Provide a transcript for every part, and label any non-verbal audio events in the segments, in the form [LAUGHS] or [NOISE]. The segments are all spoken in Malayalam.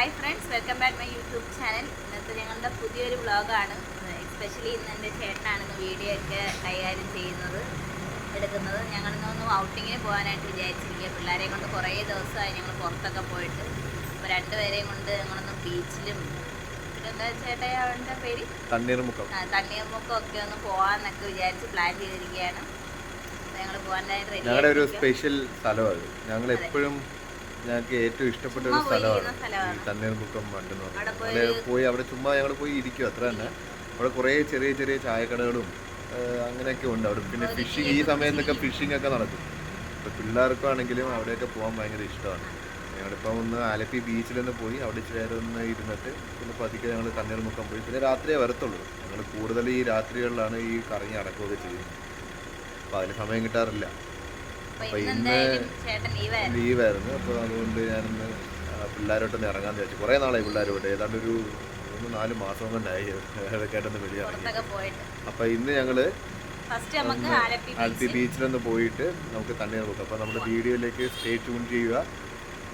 Hi friends welcome back my YouTube channel ഇന്നത്തെ ഞങ്ങളുടെ പുതിയൊരു വ്ളോഗാണ് എസ്പെഷ്യലി ഇന്ന് എന്റെ ചേട്ടനാണ് ഇന്ന് വീഡിയോ ഒക്കെ കൈകാര്യം ചെയ്യുന്നത് എടുക്കുന്നത്. ഞങ്ങൾ ഇന്നൊന്ന് ഔട്ടിങ്ങിന് പോകാനായിട്ട് വിചാരിച്ചിരിക്കുക പിള്ളേരെ കൊണ്ട് കുറേ ദിവസമായി ഞങ്ങൾ പുറത്തൊക്കെ പോയിട്ട്. അപ്പോൾ രണ്ടുപേരെയും കൊണ്ട് ഞങ്ങളൊന്ന് ബീച്ചിലും പിന്നെന്താ ചേട്ടാ അവന്റെ പേര്? തണ്ണീർമുക്കം. ആ, തണ്ണീർമുക്കം ഒക്കെ ഒന്ന് പോകാമെന്നൊക്കെ വിചാരിച്ച് പ്ലാൻ ചെയ്തിരിക്കുകയാണ്. ഞങ്ങൾ പോകാനായിട്ട് ഞങ്ങളുടെ ഒരു സ്പെഷ്യൽ സ്ഥലമാണ് ഞങ്ങൾ എപ്പോഴും ഞങ്ങൾക്ക് ഏറ്റവും ഇഷ്ടപ്പെട്ട ഒരു സ്ഥലമാണ്. ഈ തണ്ണീർമുക്കം ബണ്ട് എന്ന് അവിടെ പറയുന്നത് പോയി അവിടെ ചുമ്മാ ഞങ്ങൾ പോയി ഇരിക്കും അത്ര തന്നെ. അവിടെ കുറേ ചെറിയ ചെറിയ ചായക്കടകളും അങ്ങനെയൊക്കെ ഉണ്ട്. അവിടെ പിന്നെ ഫിഷിങ് ഈ സമയത്തൊക്കെ ഫിഷിംഗ് ഒക്കെ നടക്കും. ഇപ്പോൾ പിള്ളേർക്കാണെങ്കിലും അവിടെയൊക്കെ പോകാൻ ഭയങ്കര ഇഷ്ടമാണ്. ഞങ്ങളിപ്പോൾ ഒന്ന് ആലപ്പി ബീച്ചിൽ ബീച്ചിലൊന്ന് പോയി അവിടെ ഇച്ചിരി നേരം ഒന്ന് ഇരുന്നിട്ട് പിന്നെ പതുക്കെ ഞങ്ങൾ തണ്ണീർമുക്കം പോയി. പിന്നെ രാത്രിയെ വരത്തുള്ളൂ. ഞങ്ങൾ കൂടുതൽ ഈ രാത്രികളിലാണ് ഈ കറങ്ങി നടക്കുകയൊക്കെ ചെയ്യുന്നത്. അപ്പോൾ അതിന് സമയം കിട്ടാറില്ല. അപ്പോൾ ഇന്ന് ലീവായിരുന്നു അപ്പോൾ അതുകൊണ്ട് ഞാനിന്ന് പിള്ളേരോട്ടൊന്ന് ഇറങ്ങാൻ വിചാരിച്ചു. കുറേ നാളായി പിള്ളേരോട്ട്. ഏതാണ്ട് ഒരു മൂന്ന് നാല് മാസം ഒന്നും അതൊക്കെ ആയിട്ടൊന്ന് വെളിയിറങ്ങി അപ്പോൾ ഇന്ന് ഞങ്ങൾ നമുക്ക് ആലപ്പി ആലപ്പി ബീച്ച് ബീച്ചിലൊന്ന് പോയിട്ട് നമുക്ക് തണ്ണി നോക്കാം അപ്പോൾ നമ്മുടെ വീഡിയോയിലേക്ക് സ്റ്റേ ട്യൂൺ ചെയ്യുക.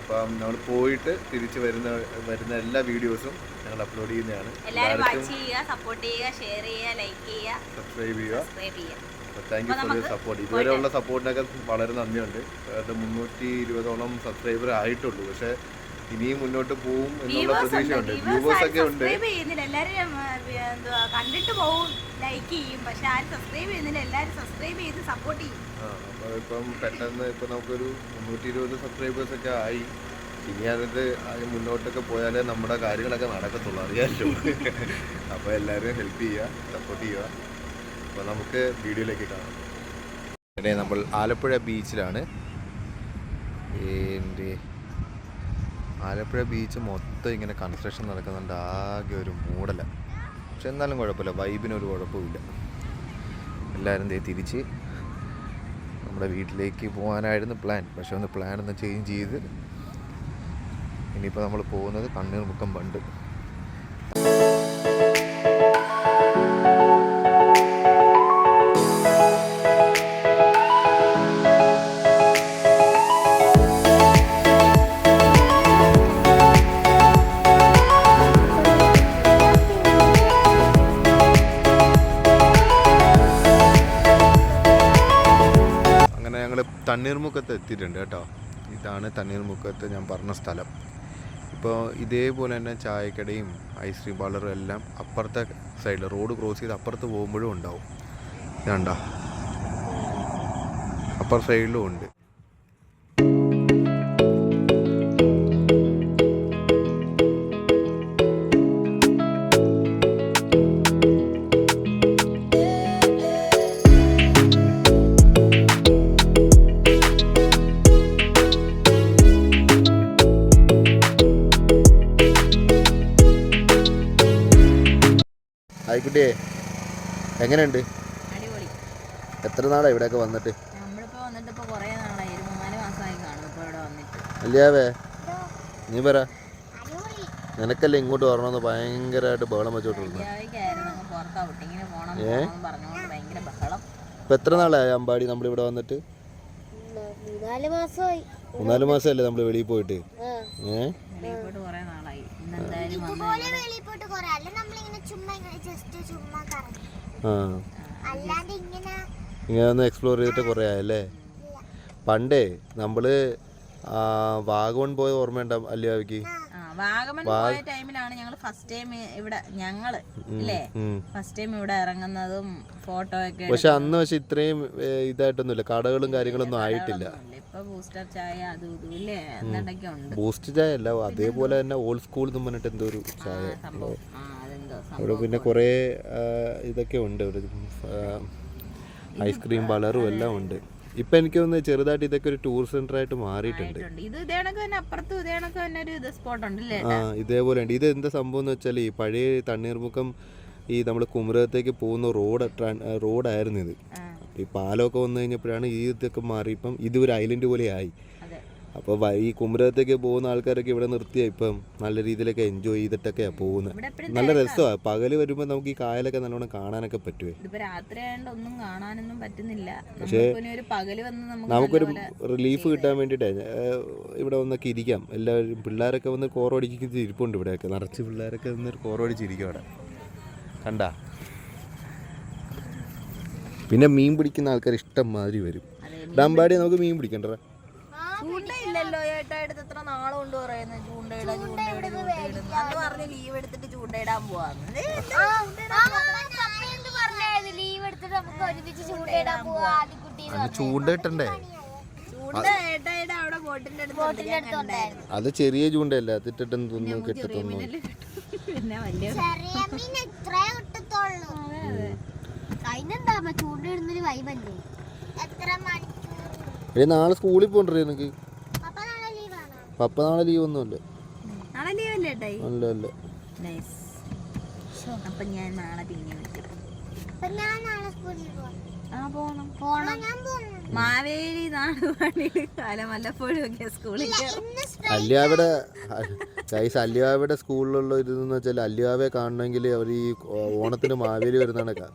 അപ്പം നമ്മൾ പോയിട്ട് തിരിച്ച് വരുന്ന വരുന്ന എല്ലാ വീഡിയോസും ഞങ്ങൾ അപ്ലോഡ് ചെയ്യുന്നതാണ്. എല്ലാവരും വാച്ച് ചെയ്യുക സപ്പോർട്ട് ചെയ്യുക ഷെയർ ചെയ്യുക ലൈക്ക് ചെയ്യുക സബ്സ്ക്രൈബ് ചെയ്യുക. Thank you for your support ഇതുവരെയുള്ള സപ്പോർട്ടിനൊക്കെ വളരെ നന്ദിയുണ്ട്. അതായത് മുന്നൂറ്റി ഇരുപതോളം സബ്സ്ക്രൈബർ ആയിട്ടുള്ളൂ. പക്ഷേ ഇനിയും മുന്നോട്ട് പോവും എന്നുള്ള പ്രതീക്ഷയുണ്ട്. വ്യൂവേഴ്സ് ഒക്കെ ഉണ്ട്. എല്ലാവരും കണ്ടിട്ട് പോവും ലൈക്ക് ചെയ്യും. പക്ഷെ ആരും സബ്സ്ക്രൈബ് ചെയ്യുന്നില്ല. എല്ലാവരും സബ്സ്ക്രൈബ് ചെയ്ത് സപ്പോർട്ട് ചെയ്യും. അപ്പോൾ ഇപ്പം പെട്ടെന്ന് ഇപ്പം നമുക്കൊരു മുന്നൂറ്റി ഇരുപത് സബ്സ്ക്രൈബേഴ്സ് ഒക്കെ ആയി. ഇനി അതിന്റെ അത് മുന്നോട്ടൊക്കെ പോയാലേ നമ്മുടെ കാര്യങ്ങളൊക്കെ നടക്കത്തുള്ളൂ. അറിയാമല്ലോ [LAUGHS] അപ്പോൾ എല്ലാവരും ഹെൽപ്പ് ചെയ്യുക സപ്പോർട്ട് ചെയ്യുക. അപ്പോൾ നമുക്ക് വീഡിയോയിലേക്ക് കാണാം. ഇവിടെ നമ്മൾ ആലപ്പുഴ ബീച്ചിലാണ്. എന്റെ ആലപ്പുഴ ബീച്ച് മൊത്തം ഇങ്ങനെ കൺസ്ട്രക്ഷൻ നടക്കുന്നുണ്ട്. ആകെ ഒരു മൂടല. പക്ഷെ എന്നാലും കുഴപ്പമില്ല. വൈബിനൊരു കുഴപ്പമില്ല എല്ലാവരും ദേ തിരിച്ച് നമ്മുടെ വീട്ടിലേക്ക് പോകാനായിരുന്നു പ്ലാൻ പക്ഷെ ഒന്ന് പ്ലാൻ ഒന്ന് ചേഞ്ച് ചെയ്ത് ഇനിയിപ്പോൾ നമ്മൾ പോകുന്നത് കണ്ണീർ മുക്കം ബണ്ട് തണ്ണീർമുക്കത്ത് എത്തിയിട്ടുണ്ട് കേട്ടോ. ഇതാണ് തണ്ണീർമുക്കത്ത് ഞാൻ പറഞ്ഞ സ്ഥലം. ഇപ്പോൾ ഇതേപോലെ തന്നെ ചായക്കടയും ഐസ്ക്രീം പാർലറും എല്ലാം അപ്പുറത്തെ സൈഡിൽ റോഡ് ക്രോസ് ചെയ്ത് അപ്പുറത്ത് പോകുമ്പോഴും ഉണ്ടാവും. ഇതാണ്ടാ. അപ്പുറ സൈഡിലും ഉണ്ട്. എങ്ങനെയുണ്ട്? അടിപൊളി. എത്ര നാളാണ് ഇവിടെയൊക്കെ വന്നിട്ട്? നമ്മളിപ്പോൾ വന്നിട്ട് ഇപ്പോൾ കുറേ നാളായി. ഒരു മൂന്നാൽ മാസമായി കാണും ഇപ്പോൾ ഇവിടെ വന്നിട്ട്. അല്ലയാവേ നീ പറ. നിനക്കല്ലേ ഇങ്ങോട്ട് വരണമെന്ന് ഭയങ്കരമായിട്ട് ബഹളം വെച്ചോണ്ടിരുന്നു ഏ? ഇപ്പൊ എത്ര നാളായി അമ്പാടി നമ്മൾ ഇവിടെ വന്നിട്ട്? മൂന്നാൽ മാസമല്ലേ നമ്മൾ വെളിയിൽ പോയിട്ട്? ഏ? ചുമ്മാ ഇങ്ങനെ ഒന്ന് എക്സ്പ്ലോർ ചെയ്തിട്ട് കുറേ ആയല്ലേ? പണ്ടേ നമ്മൾ വാഗമൺ പോയ ഓർമ്മയുണ്ടോ അല്ലയാവിക്ക് വാഗമൺ പോയ ടൈമിലാണ് ഞങ്ങൾ ഫസ്റ്റ് ടൈം ഇവിടെ ഞങ്ങൾ അല്ലേ ഫസ്റ്റ് ടൈം ഇവിടെ ഇറങ്ങുന്നതും ഫോട്ടോ ഒക്കെ പക്ഷെ അന്ന് പക്ഷെ ഇത്രയും ഇതായിട്ടൊന്നുമില്ല. കടകളും കാര്യങ്ങളൊന്നും ആയിട്ടില്ല. ബൂസ്റ്റർ ചായ അല്ല അതേപോലെ തന്നെ ഓൾഡ് സ്കൂൾ എന്ന് പറഞ്ഞിട്ട് എന്തോ ഒരു ചായ അവിടെ പിന്നെ കുറേ ഇതൊക്കെ ഉണ്ട്. ഒരു ഐസ്ക്രീം പാർലറും എല്ലാം ഉണ്ട്. ഇപ്പൊ എനിക്ക് തോന്നുന്നു ചെറുതായിട്ട് ഇതൊക്കെ ഒരു ടൂർ സെന്റർ ആയിട്ട് മാറിയിട്ടുണ്ട്. ഇത് ഇതേ തന്നെ അപ്പുറത്തും ഇതേ തന്നെ ഒരു സ്പോട്ട് ആ ഇതേപോലെ ഉണ്ട്. ഇത് എന്താ സംഭവം എന്ന് വെച്ചാൽ ഈ പഴയ തണ്ണീർമുഖം ഈ നമ്മൾ കുമരകത്തേക്ക് പോകുന്ന റോഡ് റോഡായിരുന്നു ഇത്. ഈ പാലമൊക്കെ വന്നു കഴിഞ്ഞപ്പോഴാണ് ഈ ഇതൊക്കെ മാറി. ഇപ്പം ഇത് ഒരു ഐലൻഡ് പോലെ ആയി. അപ്പോൾ ഈ കുമരകത്തേക്ക് പോകുന്ന ആൾക്കാരൊക്കെ ഇവിടെ നിർത്തിയാൽ ഇപ്പം നല്ല രീതിയിലൊക്കെ എൻജോയ് ചെയ്തിട്ടൊക്കെയാണ് പോകുന്നത് നല്ല രസമാണ് പകൽ വരുമ്പോൾ നമുക്ക് ഈ കായലൊക്കെ നല്ലോണം കാണാനൊക്കെ പറ്റുമേ ഇതിപ്പോ രാത്രി ഒന്നും കാണാനൊന്നും പറ്റുന്നില്ല. പക്ഷേ നമുക്കൊരു റിലീഫ് കിട്ടാൻ വേണ്ടിയിട്ടേ ഇവിടെ വന്നൊക്കെ ഇരിക്കാം. എല്ലാവരും പിള്ളേരൊക്കെ വന്ന് കോറോടിക്കുന്ന ഇരിപ്പുണ്ട് ഇവിടെയൊക്കെ. നിറച്ച് പിള്ളേരൊക്കെ വന്ന് കോറോടിച്ചിരിക്കും അവിടെ. കണ്ടാ? പിന്നെ മീൻ പിടിക്കുന്ന ആൾക്കാർ ഇഷ്ടം മാതിരി വരും ഡാമ്പാടി നമുക്ക് മീൻ പിടിക്കണ്ടേ ചൂണ്ടയില്ലല്ലോ ഏട്ടാ എടുത്ത് എത്ര നാളെ കൊണ്ട് പറയുന്നത് ചൂണ്ടയിടാ ചൂണ്ടയിട അന്ന് പറഞ്ഞ് ലീവ് എടുത്തിട്ട് ചൂണ്ടയിടാൻ പോവാന്ന്. ലീവ് എടുത്തിട്ട് നമുക്ക് ഒരുമിച്ച് ചൂണ്ടയിടാൻ പോവാ. ചൂണ്ടയിട്ടണ്ടേ ചൂണ്ട അവിടെ ബോട്ടിന്റെ അടുത്ത് കണ്ടായിരുന്നു അത് ചെറിയ ചൂണ്ടയല്ല? അതിട്ടിട്ടൊന്നും തിന്നു കിട്ടത്തൊന്നും പിന്നെ വലിയ ചെറിയ മീൻ എത്രേ കിട്ടത്തുള്ളൂ. അതിനെന്താ ചൂണ്ടയിടുന്നൊരു വൈബല്ലേ എത്ര മണിക്കൂർ? നാളെ സ്കൂളിൽ പോകണ്ടേ നിനക്ക്? പപ്പ നാളെ ലീവ് ഒന്നുമില്ല നാളെ ലീവ് അല്ലേ ഏട്ടായി അല്ല അല്ല നൈസ് അപ്പൊ ഞാൻ നാളെ പിന്നെ വിളിക്കും. അപ്പൊ ഞാൻ നാളെ സ്കൂളിൽ പോവാം ആ പോണം. പോണം. ഞാൻ പോകുന്നു മാവേലി വല്ലപ്പോഴും സ്കൂളിൽ അല്യാവിടെ ഗൈസ് അല്യാവിടെ സ്കൂളിലുള്ള ഇതെന്ന് വെച്ചാൽ അല്യാവെ കാണണമെങ്കിൽ അവർ ഈ ഓണത്തിന് മാവേലി വരുന്നതാണ് കാ-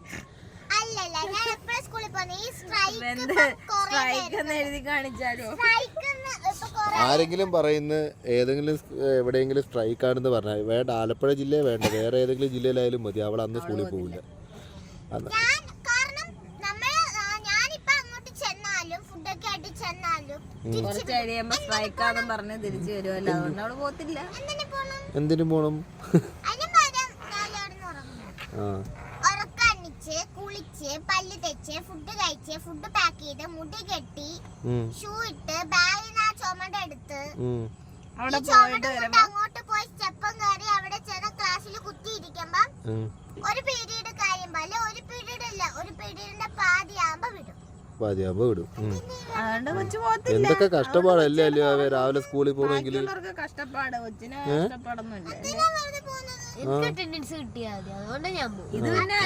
അല്ലല്ല ഞാൻ എപ്പോഴും സ്കൂളിൽ പോകുന്നത് ഈ സ്ട്രൈക്ക് സ്ട്രൈക്ക് എന്ന് എഴുതി കാണിച്ചാലോ? ആരെങ്കിലും പറയുന്ന ഏതെങ്കിലും എവിടെയെങ്കിലും സ്ട്രൈക്ക് ആണെന്ന് പറഞ്ഞാൽ വേണ്ട ആലപ്പുഴ ജില്ലയെ വേണ്ട. വേറെ ഏതെങ്കിലും ജില്ലയിലായാലും മതി. അവൾ അന്ന് സ്കൂളിൽ പോകില്ല അന്ന്. ഞാൻ കാരണം നമ്മൾ ഞാനിപ്പോ അങ്ങോട്ട് ചെന്നാലും ഫുഡൊക്കെ ആയിട്ട് ചെന്നാലും കുറച്ച് കഴിയുമ്പോ സ്ട്രൈക്കാന്നും പറഞ്ഞ് തിരിച്ചു വരുമല്ലോ. അതുകൊണ്ട് അവൾ പോത്തില്ല. എന്തിനു പോണം? ആ. കുളിച്ച് പല്ല് തെച്ച് ഫുഡ് കഴിച്ച് ഫുഡ് പാക്ക് ചെയ്ത് മുടി കെട്ടി ഷൂ ഇട്ട് ബാഗിൽ നിന്ന് അടുത്ത് എടുത്ത് അവിടെ പോയിട്ട് വരുമ്പോ അങ്ങോട്ട് പോയി സ്റ്റെപ്പും കയറി അവിടെ ചെന്ന ക്ലാസ്സിൽ കുത്തിയിരിക്കുമ്പോ ഒരു പീരീഡ് കഴിയുമ്പോ അല്ലെ ഒരു പീരീഡ് അല്ല ഒരു പീരീഡിന്റെ പാതി ആകുമ്പോ വിടും. മതിയാകുമ്പോൾ വിടും. എന്തൊക്കെ കഷ്ടപ്പാടല്ലേ അല്ലേ രാവിലെ സ്കൂളിൽ പോകണമെങ്കിൽ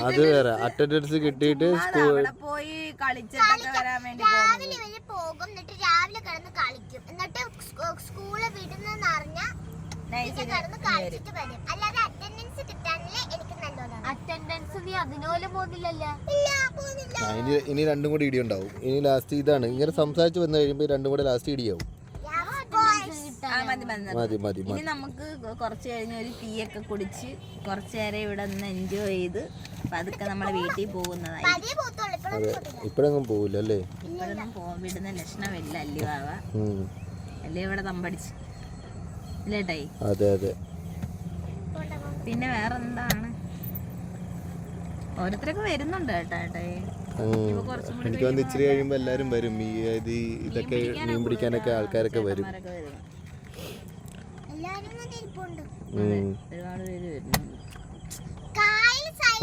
അത് വേറെ. അറ്റൻഡൻസ് കിട്ടിയിട്ട് സ്കൂളിൽ പോയി കളിച്ചിട്ടൊക്കെ വരാൻ വേണ്ടി രാവിലെ ഇവർ പോകും. എന്നിട്ട് രാവിലെ കിടന്ന് കളിക്കും. എന്നിട്ട് സ്കൂ- സ്കൂൾ വിടുന്നെന്ന് അറിഞ്ഞാ പിന്നെ കിടന്ന് കളിച്ചിട്ട് വരും. അല്ലാതെ അറ്റൻഡൻസ് കിട്ടാനില്ല എനിക്ക് നല്ലോണം അറ്റൻഡൻസ് നീ അതിനുപോലും പോകുന്നില്ലല്ലോ. ഇല്ല പോകുന്നില്ല. ഇനി ഇനി രണ്ടും കൂടി ഇടി ഉണ്ടാവും. ഇനി ലാസ്റ്റ് ഇതാണ്. ഇങ്ങനെ സംസാരിച്ച് വന്നു കഴിയുമ്പോൾ രണ്ടും കൂടെ ലാസ്റ്റ് ഇടിയാവും. ആ മതി മതി. മതി. മതി ഇനി മതി നമുക്ക് കുറച്ച് കഴിഞ്ഞ് ഒരു ടീയൊക്കെ ഒക്കെ കുടിച്ച് കുറച്ച് നേരം ഇവിടെ നിന്ന് എൻജോയ് ചെയ്ത് പതുക്കെ നമ്മളെ വീട്ടിൽ പോകുന്നതായി. പതിയെ പോകത്തുള്ളൂ. പോവില്ല അല്ലേ? ഇപ്പോഴൊന്നും പോകാൻ വിടുന്ന ലക്ഷണമില്ല അല്ലി വാവ? ഉം. അല്ലേ ഇവിടെ തമ്പടിച്ച്. ഇല്ലേട്ടായി അതെ അതെ. പിന്നെ വേറെ എന്താണ് ഓരോരുത്തരൊക്കെ വരുന്നുണ്ട് കേട്ടോ എനിക്ക് വന്ന് ഇച്ചിരി കഴിയുമ്പോൾ എല്ലാരും വരും. ഈ ഇത് ഇതൊക്കെ മീൻ പിടിക്കാനൊക്കെ ആൾക്കാരൊക്കെ വരും.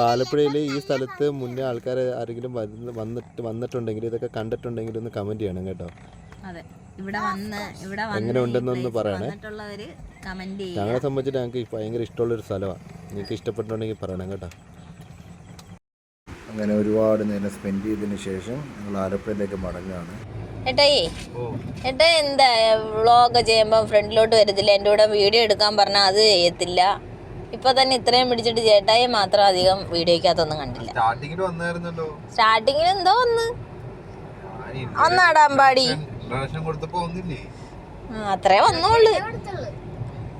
ആലപ്പുഴയിൽ ഈ സ്ഥലത്ത് മുന്നേ ആൾക്കാർ ആരെങ്കിലും വന്നിട്ട് വന്നിട്ടുണ്ടെങ്കിൽ ഇതൊക്കെ കണ്ടിട്ടുണ്ടെങ്കിൽ ഒന്ന് കമന്റ് ചെയ്യണം കേട്ടോ. അതെ. ഇവിടെ വന്ന് ഇവിടെ എങ്ങനെ വന്ന് ഉണ്ടെന്നൊന്ന് പറയണേ. വന്നിട്ടുള്ളവര് കമന്റ് ചെയ്യും ഞങ്ങളെ സംബന്ധിച്ചിട്ട് ഞങ്ങൾക്ക് ഭയങ്കര ഇഷ്ടമുള്ള ഒരു സ്ഥലമാണ് നിങ്ങൾക്ക് ഇഷ്ടപ്പെട്ടുണ്ടെങ്കിൽ പറയണം കേട്ടോ. അങ്ങനെ ഒരുപാട് നേരം സ്പെൻഡ് ചെയ്തതിന് ശേഷം ഞങ്ങൾ ആലപ്പുഴയിലേക്ക് മടങ്ങുകയാണ്. ഏട്ടായി ഏട്ടാ എന്താ വ്ളോഗ് ചെയ്യുമ്പോൾ ഫ്രണ്ടിലോട്ട് വരത്തില്ല. എന്റെ കൂടെ വീഡിയോ എടുക്കാൻ പറഞ്ഞാൽ അത് ചെയ്യത്തില്ല. ഇപ്പൊ തന്നെ ഇത്രയും പിടിച്ചിട്ട് ചേട്ടായി മാത്രം അധികം വീഡിയോക്കകത്തൊന്നും കണ്ടില്ല. സ്റ്റാർട്ടിങ്ങിൽ എന്തോ ഒന്ന്. ഒന്നാടാൻ ഇൻട്രഡക്ഷൻ കൊടുത്തപ്പോ ഒന്നില്ലേ അത്രേ വന്നോളൂ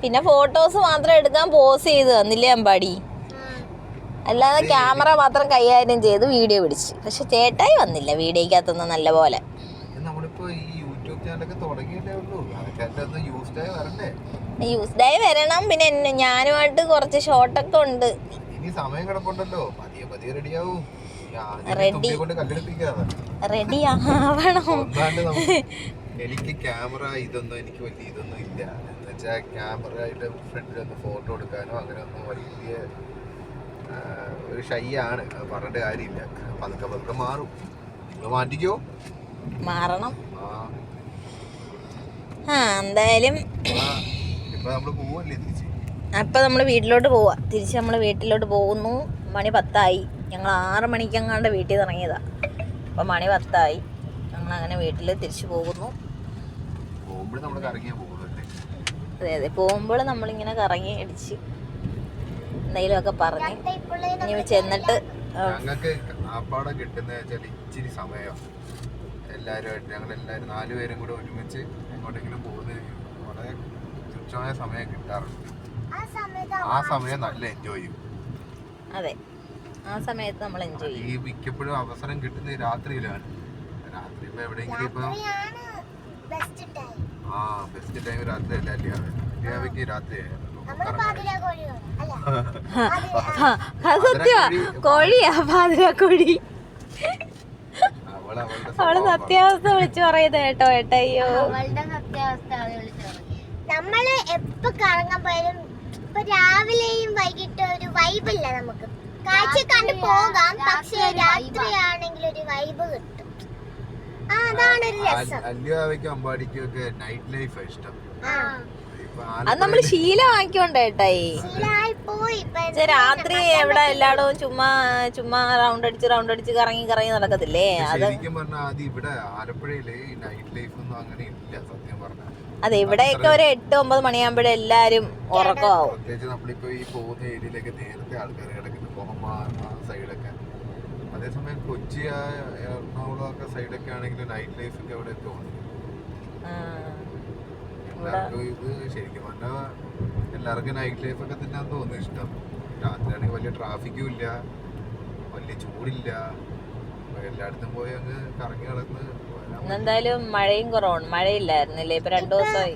പിന്നെ ഫോട്ടോസ് മാത്രം എടുക്കാൻ പോസ് ചെയ്ത് തന്നില്ലേ അമ്പാടി? അല്ലാതെ ക്യാമറ മാത്രം കൈകാര്യം ചെയ്ത് വീഡിയോ പിടിച്ച്. പക്ഷെ ചേട്ടായി വന്നില്ല വീഡിയോക്കകത്തൊന്നും നല്ല പോലെ നമ്മളിപ്പോ ഈ യൂട്യൂബ് ചാനലൊക്കെ തുടങ്ങിയിട്ടേ ഉള്ളൂ. ആൾക്കാരുടെ ഒന്ന് യൂസ്ഡ് ആയി വരണ്ടേ? യൂസ്ഡ് ആയി വരണം. പിന്നെ ഞാനുമായിട്ട് കുറച്ച് ഷോട്ടൊക്കെ ഉണ്ട്. ഇനി സമയം കിടപ്പുണ്ടല്ലോ. പതിയെ പതിയെ റെഡിയാവും റെഡി റെഡി ആവണം. എനിക്ക് ക്യാമറ ഇതൊന്നും എനിക്ക് വലിയ ഇതൊന്നും ഇല്ല. എന്ന് വെച്ചാൽ ക്യാമറ ആയിട്ട് ഫ്രണ്ടിൽ ഒന്ന് ഫോട്ടോ എടുക്കാനോ അങ്ങനെ ഒന്നും വലിയ ഒരു ഷൈ ആണ്. പറഞ്ഞിട്ട് കാര്യമില്ല. പതുക്കെ പതുക്കെ മാറും. നിങ്ങൾ മാറ്റിക്കോ. മാറണം. ആ. എന്തായാലും ഇപ്പൊ നമ്മൾ പോവല്ലേ തിരിച്ച് അപ്പം നമ്മൾ വീട്ടിലോട്ട് പോവാം. തിരിച്ച് നമ്മൾ വീട്ടിലോട്ട് പോകുന്നു. മണി പത്തായി. ഞങ്ങൾ ആറ് മണിക്കങ്ങാണ്ട് വീട്ടിൽ നിന്ന് അപ്പോൾ അപ്പം മണി പത്തായി. ഞങ്ങൾ അങ്ങനെ വീട്ടിൽ തിരിച്ചു പോകുന്നു. അതെ അതെ. പോകുമ്പോൾ നമ്മളിങ്ങനെ കറങ്ങി അടിച്ച് എന്തെങ്കിലുമൊക്കെ പറഞ്ഞ് ഇനി ചെന്നിട്ട് ഞങ്ങൾക്ക് ആപ്പാടെ കിട്ടുന്ന വെച്ചാൽ ഇച്ചിരി സമയം. എല്ലാവരുമായിട്ട് ഞങ്ങൾ എല്ലാവരും നാലുപേരും കൂടെ ഒരുമിച്ച് എങ്ങോട്ടെങ്കിലും പോകുന്നത് വളരെ തുച്ഛമായ സമയം കിട്ടാറുണ്ട്. ആ സമയം നല്ല എൻജോയ് ചെയ്യും. അതെ. ആ സമയത്ത് നമ്മൾ എൻജോയ് ചെയ്യും. ഈ മിക്കപ്പോഴും അവസരം കിട്ടുന്ന രാത്രിയിലാണ്. രാത്രി ഇപ്പൊ എവിടെയെങ്കിലും ഇപ്പൊ രാത്രിയാണ് ബെസ്റ്റ് ടൈം ആ ബെസ്റ്റ് ടൈം രാത്രി അല്ല? [LAUGHS] അല്ല. കോഴിയാ പാതിര കോഴി. അവൾ സത്യാവസ്ഥ വിളിച്ചു പറയുന്നത് കേട്ടോ ഏട്ടയ്യോ നമ്മൾ എപ്പോ കറങ്ങാൻ പോയാലും ഇപ്പൊ രാവിലെയും വൈകിട്ട് ഒരു വൈബ് ഇല്ല നമുക്ക്. കാഴ്ച കണ്ട് പോകാം. പക്ഷെ രാത്രിയാണെങ്കിൽ ഒരു വൈബ് കിട്ടും. ആ അതാണ് ഒരു രസം. അല്ലിയാവയ്ക്കും അമ്പാടിക്കും ഒക്കെ നൈറ്റ് ലൈഫ് ഇഷ്ടം. അത് നമ്മൾ പക്ഷെ രാത്രി എവിടെ എല്ലായിടവും ചുമ്മാ ചുമ്മാ റൗണ്ട് അടിച്ച് റൗണ്ട് അടിച്ച് കറങ്ങി കറങ്ങി നടക്കത്തില്ലേ? അത് ശരിക്കും പറഞ്ഞാൽ ആദ്യം ഇവിടെ ആലപ്പുഴയിൽ നൈറ്റ് ലൈഫ് ഒന്നും അങ്ങനെ ഇല്ല സത്യം പറഞ്ഞാൽ അതെ ഇവിടെയൊക്കെ ഒരു എട്ട് ഒമ്പത് മണിയാകുമ്പോഴേ എല്ലാരും ഉറക്കമാവും. പ്രത്യേകിച്ച് നമ്മളിപ്പോ ഈ പോകുന്ന ഏരിയയിലൊക്കെ നേരത്തെ ആൾക്കാർ കിടക്കുന്നു പോകുമ്പോ ആ സൈഡൊക്കെ. അതേസമയം കൊച്ചി എറണാകുളം ഒക്കെ സൈഡൊക്കെ ആണെങ്കിൽ നൈറ്റ് ലൈഫ് ഒക്കെ അവിടെ ഒക്കെ ഉണ്ട് എല്ലാവർക്കും ഇത് ശരിക്കും പറഞ്ഞാൽ എല്ലാവർക്കും നൈറ്റ് ലൈഫ് ഒക്കെ തന്നെയാന്ന് തോന്നുന്നു ഇഷ്ടം. രാത്രിയാണെങ്കിൽ വലിയ ട്രാഫിക്കും ഇല്ല വലിയ ചൂടില്ല. എല്ലായിടത്തും പോയി അങ്ങ് കറങ്ങി നടന്ന് ഇന്നെന്തായാലും മഴയും കുറവാണ്. മഴയില്ലായിരുന്നില്ലേ? ഇപ്പൊ രണ്ടു ദിവസമായി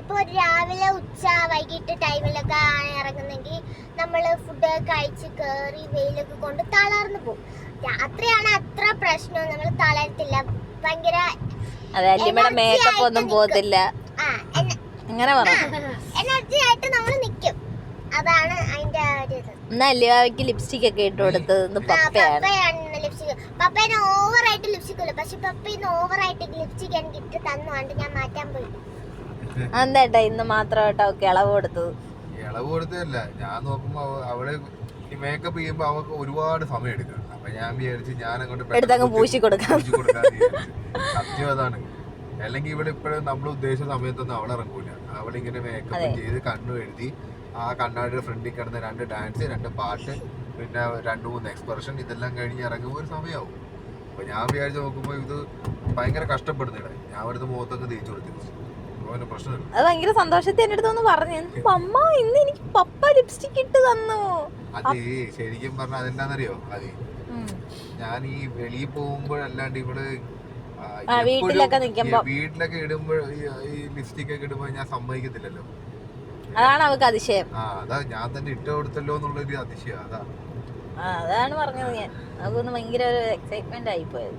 ഇപ്പൊ രാവിലെ ഉച്ച വൈകിട്ട് ടൈമിലൊക്കെ ആണ് ഇറങ്ങുന്നെങ്കിൽ നമ്മൾ ഫുഡ് കഴിച്ച് കേറി വെയിലൊക്കെ കൊണ്ട് തളർന്നു പോകും രാത്രിയാണ് അത്ര പ്രശ്നം. നമ്മൾ തളരത്തില്ല. ഭയങ്കര അതെ അല്ലിമ്മയുടെ മേക്കപ്പ് ഒന്നും പോകത്തില്ല. അങ്ങനെ എനർജി ആയിട്ട് നമ്മൾ നിക്കും. അതാണ് അതിന്റെ ഒരു ഇത്. ഇന്ന് അല്ലിവാവയ്ക്ക് ലിപ്സ്റ്റിക് ഒക്കെ ഇട്ട് കൊടുത്തത്. ഇന്ന് പപ്പയാണ്. പപ്പേനെ ഓവറായിട്ട് ലിപ്സ്റ്റിക് ഇല്ല പക്ഷെ പപ്പയിന്ന് ഓവറായിട്ട് ലിപ്സ്റ്റിക് എനിക്ക് ഇട്ട് തന്നുകൊണ്ട് ഞാൻ മാറ്റാൻ പോയി അന്നേട്ടാ ഇന്ന് മാത്രമായിട്ട് അവൾക്ക് ഇളവ് കൊടുത്തത്? ഇളവ് കൊടുത്തതല്ല. ഞാൻ നോക്കുമ്പോ അവ- അവൾ ഈ മേക്കപ്പ് ചെയ്യുമ്പോ അവൾക്ക് ഒരുപാട് സമയം എടുക്കണം. അപ്പൊ ഞാൻ വിചാരിച്ചു ഞാൻ അങ്ങോട്ട് എടുത്തങ്ങ് പൂശി കൊടുക്കാം. സത്യം അതാണ്. അല്ലെങ്കിൽ ഇവിടെ ഇപ്പോഴും നമ്മൾ ഉദ്ദേശിച്ച സമയത്തൊന്നും അവൾ ഇറങ്ങൂല. അവളിങ്ങനെ മേക്കപ്പ് ചെയ്ത് കണ്ണു എഴുതി ആ കണ്ണാടിയുടെ ഫ്രണ്ടിൽ കിടന്ന രണ്ട് ഡാൻസ് രണ്ട് പാട്ട് പിന്നെ രണ്ട് മൂന്ന് എക്സ്പ്രഷൻ ഇതെല്ലാം കഴിഞ്ഞ് ഇറങ്ങുമ്പോൾ ഒരു സമയമാവും അപ്പോൾ ഞാൻ വിചാരിച്ച് നോക്കുമ്പോൾ ഇത് ഭയങ്കര കഷ്ടപ്പെടുന്നില്ല ഞാൻ അവിടുത്തെ മുഖത്തൊക്കെ തേച്ചു പ്രശ്നമില്ല. അത് ഭയങ്കര സന്തോഷത്തിൽ പറഞ്ഞു. അമ്മ ഇന്ന് എനിക്ക് പപ്പ ലിപ്സ്റ്റിക് ഇട്ട് തന്നു. അത് ശരിക്കും അതെന്താണെന്നറിയോ അത്. ഞാൻ ഈ വെളിയിൽ പോകുമ്പോഴല്ലാണ്ട് ഇവിടെ വീട്ടിലൊക്കെ നിക്കുമ്പോ. ഈ വീട്ടിലൊക്കെ ഇടുമ്പോൾ ഈ ലിപ്സ്റ്റിക് ഒക്കെ ഇടുമ്പോൾ ഞാൻ സമ്മതിക്കത്തില്ലല്ലോ. അതാണ് അവൾക്ക് അതിശയം. ആ അതാ ഞാൻ തന്നെ ഇട്ട് കൊടുത്തല്ലോ എന്നുള്ളൊരു അതിശയം. അതാ. അതാണ് പറഞ്ഞത് ഞാൻ. അതൊന്ന് ഭയങ്കര ഒരു എക്സൈറ്റ്മെന്റ് ആയി പോയത്.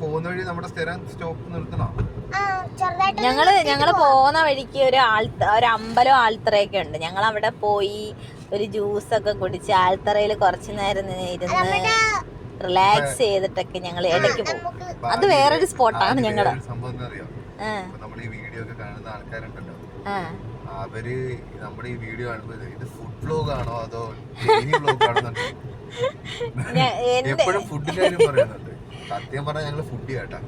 പോകുന്ന വഴി നമ്മുടെ സ്ഥിരം സ്റ്റോപ്പ് നിർത്തണോ? ആ ചെറുതായിട്ട് ഞങ്ങൾ ഞങ്ങൾ പോകുന്ന വഴിക്ക് ഒരു ആൾത്ത ഒരു അമ്പലോ ആൾത്തറയൊക്കെ ഉണ്ട്. ഞങ്ങൾ അവിടെ പോയി ഒരു ജ്യൂസ് ഒക്കെ കുടിച്ച് ആൾത്തറയിൽ കുറച്ചു നേരം ഇരുന്ന് റിലാക്സ് ചെയ്തിട്ടൊക്കെ ഞങ്ങൾ ഇടയ്ക്ക് പോകും. അത് വേറൊരു സ്പോട്ടാണ് ഞങ്ങളുടെ സംഭവം എന്താ അറിയോ? നമ്മൾ ഈ വീഡിയോ ഒക്കെ കാണുന്ന ആൾക്കാരുണ്ടല്ലോ. ആ. അവർ നമ്മുടെ ഈ വീഡിയോ കാണുമ്പോൾ ഇത് ഫുഡ് വ്ലോഗ് ആണോ അതോ വ്ലോഗ് ആണോ എപ്പോഴും ഫുഡിന്റെ കാര്യം പറയുന്നുണ്ട്. സത്യം പറഞ്ഞാൽ ഞങ്ങൾ ഫുഡ് കേട്ടാ.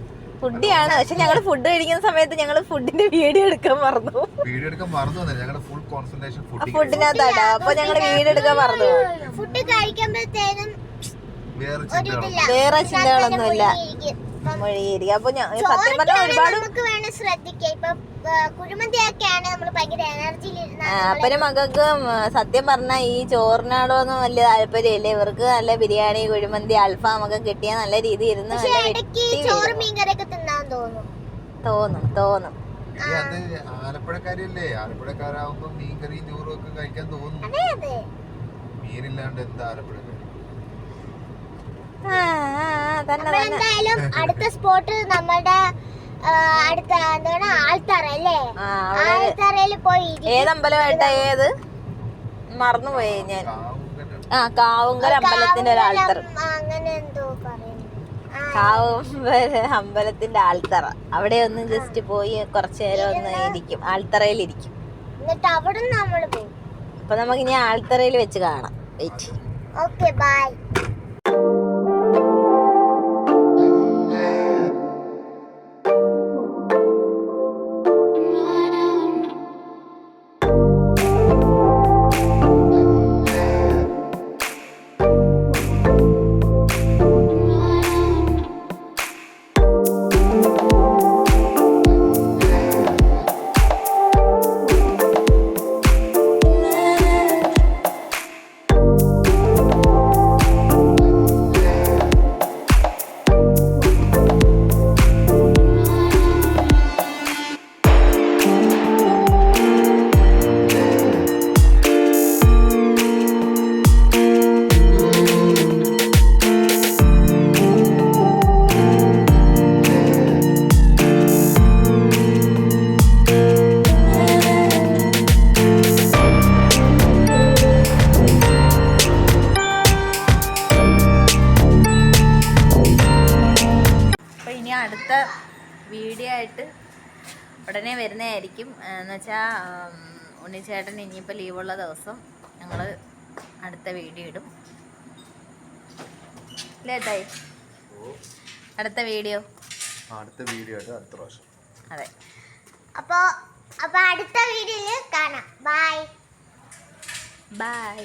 ഫുഡിയാണ് പക്ഷെ ഞങ്ങൾ ഫുഡ് കഴിക്കുന്ന സമയത്ത് ഞങ്ങൾ ഫുഡിന്റെ വീഡിയോ എടുക്കാൻ മറന്നു വീഡിയോ എടുക്കാൻ മറന്നു വന്നില്ല ഞങ്ങളുടെ ഫുൾ കോൺസെൻട്രേഷൻ ഫുഡിനകത്താണ് അപ്പൊ ഞങ്ങൾ വീഡിയോ എടുക്കാൻ മറന്നു ഫുഡ് കഴിക്കുമ്പോഴത്തേനും വേറെ ചിന്തകളൊന്നുമില്ല. മൊഴിയിരിക്കും അപ്പൊ ഞാൻ സത്യം പറഞ്ഞാൽ ഒരുപാട് മകൾക്ക് അപ്പനും മക്കൾക്ക് സത്യം പറഞ്ഞാൽ ഈ ചോറിനാടോന്നും വലിയ താല്പര്യമില്ല ഇവർക്ക് നല്ല ബിരിയാണി കുഴിമന്തി അൽഫാം ഒക്കെ കിട്ടിയ നല്ല രീതി ഇരുന്ന് തോന്നും. തോന്നും ആലപ്പുഴക്കാരല്ലേ ആലപ്പുഴക്കാരാവുമ്പോ മീൻകറിയും ചോറും ഒക്കെ കഴിക്കാൻ തോന്നും. അതെ അതെ. മീനില്ലാണ്ട് എന്താ ആലപ്പുഴക്കാർ നമ്മളെന്തായാലും അടുത്ത സ്പോട്ട് നമ്മുടെ ആ, അടുത്ത എന്താണ് ആൾത്തറ അല്ലേ ആൾത്തറയിൽ ആൾത്തറയിൽ പോയി. ഏത് അമ്പലമായിട്ടാ ഏത്? മറന്നുപോയി ഞാൻ. ആ കാവുങ്കൽ അമ്പലത്തിന്റെ ഒരു ആൾത്തറ. അങ്ങനെ എന്തോ പറയുന്നു. കാവുമ്പല അമ്പലത്തിന്റെ ആൾത്തറ. അവിടെ ഒന്ന് ജസ്റ്റ് പോയി കുറച്ചു നേരം ഒന്ന് ഇരിക്കും. ആൾത്തറയിൽ ഇരിക്കും എന്നിട്ട് അവിടെ നമ്മൾ പോകും അപ്പൊ നമുക്ക് ഇനി ആൾത്തറയിൽ വെച്ച് കാണാം. വെയിറ്റ്. Okay bye. വീഡിയോ ആയിട്ട് ഉടനെ വരുന്നതായിരിക്കും. എന്നുവെച്ചാൽ ഉണ്ണിച്ചേട്ടൻ ഇനിയിപ്പോൾ ലീവുള്ള ദിവസം ഞങ്ങൾ അടുത്ത വീഡിയോ ഇടും. ലേട്ടായി അടുത്ത വീഡിയോ. അടുത്ത വീഡിയോ അടുത്ത പ്രാവശ്യം. അതെ. അപ്പോൾ അപ്പോൾ അടുത്ത വീഡിയോയിൽ കാണാം. Bye bye